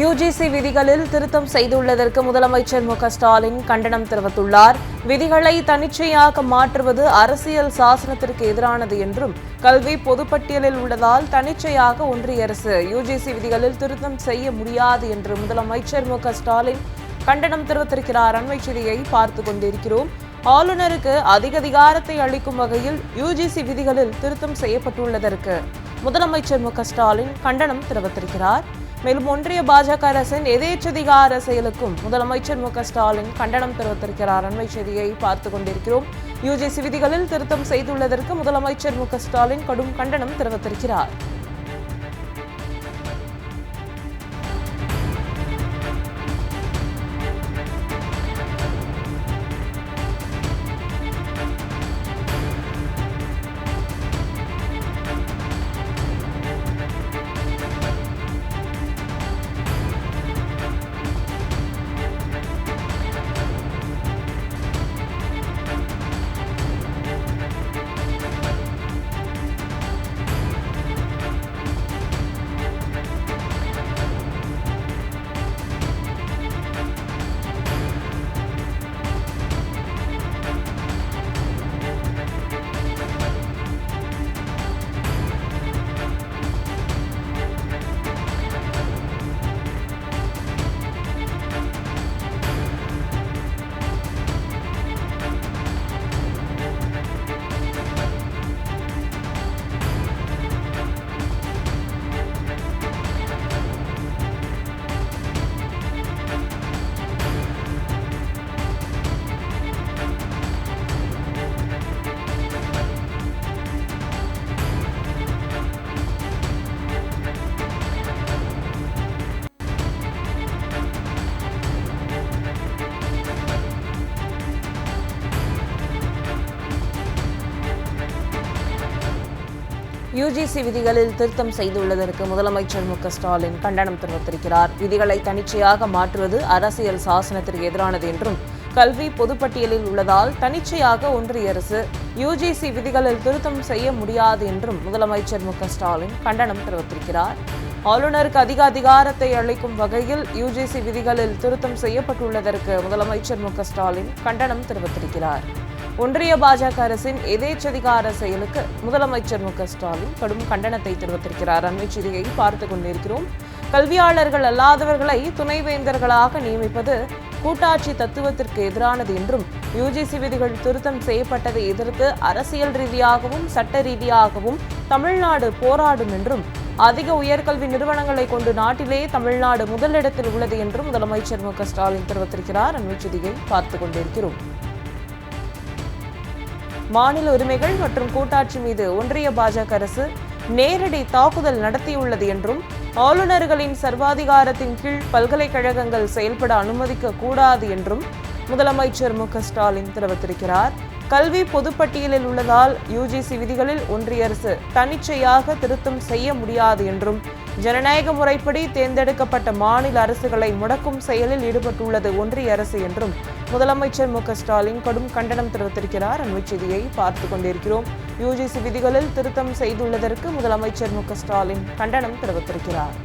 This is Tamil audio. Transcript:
யுஜிசி விதிகளில் திருத்தம் செய்துள்ளதற்கு முதலமைச்சர் மு ஸ்டாலின் கண்டனம் தெரிவித்துள்ளார். விதிகளை தன்னிச்சையாக மாற்றுவது அரசியல் சாசனத்திற்கு எதிரானது என்றும் கல்வி பொதுப்பட்டியலில் உள்ளதால் தன்னிச்சையாக ஒன்றிய அரசு யுஜிசி விதிகளில் திருத்தம் செய்ய முடியாது என்று முதலமைச்சர் மு ஸ்டாலின் கண்டனம் தெரிவித்திருக்கிறார். அண்மை செய்தியை பார்த்து கொண்டிருக்கிறோம். ஆளுநருக்கு அதிக அதிகாரத்தை அளிக்கும் வகையில் யுஜிசி விதிகளில் திருத்தம் செய்யப்பட்டுள்ளதற்கு முதலமைச்சர் மு ஸ்டாலின் கண்டனம் தெரிவித்திருக்கிறார். மேலும் ஒன்றிய பாஜக அரசின் எதேச்சதிகார செயலுக்கும் முதலமைச்சர் மு ஸ்டாலின் கண்டனம் தெரிவித்திருக்கிறார். அண்மை செய்தியை பார்த்து கொண்டிருக்கிறோம். யுஜிசி விதிகளில் திருத்தம் செய்துள்ளதற்கு முதலமைச்சர் மு ஸ்டாலின் கடும் கண்டனம் தெரிவித்திருக்கிறார். யுஜிசி விதிகளில் திருத்தம் செய்துள்ளதற்கு முதலமைச்சர் மு ஸ்டாலின் கண்டனம் தெரிவித்திருக்கிறார். விதிகளை தனிச்சையாக மாற்றுவது அரசியல் சாசனத்திற்கு எதிரானது என்றும் கல்வி பொதுப்பட்டியலில் உள்ளதால் தனிச்சையாக ஒன்றிய அரசு யுஜிசி விதிகளில் திருத்தம் செய்ய முடியாது என்றும் முதலமைச்சர் மு ஸ்டாலின் கண்டனம் தெரிவித்திருக்கிறார். ஆளுநருக்கு அதிக அதிகாரத்தை அளிக்கும் வகையில் யுஜிசி விதிகளில் திருத்தம் செய்யப்பட்டுள்ளதற்கு முதலமைச்சர் மு ஸ்டாலின் கண்டனம் தெரிவித்திருக்கிறார். ஒன்றிய பாஜக அரசின் எதேச்சதிகார செயலுக்கு முதலமைச்சர் மு ஸ்டாலின் கடும் கண்டனத்தை தெரிவித்திருக்கிறார். அண்மை செய்தியை பார்த்து கொண்டிருக்கிறோம். கல்வியாளர்கள் அல்லாதவர்களை துணைவேந்தர்களாக நியமிப்பது கூட்டாட்சி தத்துவத்திற்கு எதிரானது என்றும் யுஜிசி விதிகள் திருத்தம் செய்யப்பட்டதை எதிர்த்து அரசியல் ரீதியாகவும் சட்ட ரீதியாகவும் தமிழ்நாடு போராடும் என்றும் அதிக உயர்கல்வி நிறுவனங்களை கொண்டு நாட்டிலே தமிழ்நாடு முதலிடத்தில் உள்ளது என்றும் முதலமைச்சர் மு க ஸ்டாலின் தெரிவித்திருக்கிறார். அண்மை செய்தியை பார்த்து கொண்டிருக்கிறோம். மாநில உரிமைகள் மற்றும் கூட்டாட்சி மீது ஒன்றிய பாஜக அரசு நேரடி தாக்குதல் நடத்தியுள்ளது என்றும் ஆளுநர்களின் சர்வாதிகாரத்தின் கீழ் பல்கலைக்கழகங்கள் செயல்பட அனுமதிக்க கூடாது என்றும் முதலமைச்சர் மு ஸ்டாலின் தெரிவித்திருக்கிறார். கல்வி பொதுப்பட்டியலில் உள்ளதால் யுஜிசி விதிகளில் ஒன்றிய அரசு தன்னிச்சையாக திருத்தம் செய்ய முடியாது என்றும் ஜனநாயக முறைப்படி தேர்ந்தெடுக்கப்பட்ட மாநில அரசுகளை முடக்கும் செயலில் ஈடுபட்டுள்ளது ஒன்றிய அரசு என்றும் முதலமைச்சர் மு ஸ்டாலின் கடும் கண்டனம் தெரிவித்திருக்கிறார். அண்மை செய்தியை பார்த்து கொண்டிருக்கிறோம். யுஜிசி விதிகளில் திருத்தம் செய்துள்ளதற்கு முதலமைச்சர் மு ஸ்டாலின் கண்டனம் தெரிவித்திருக்கிறார்.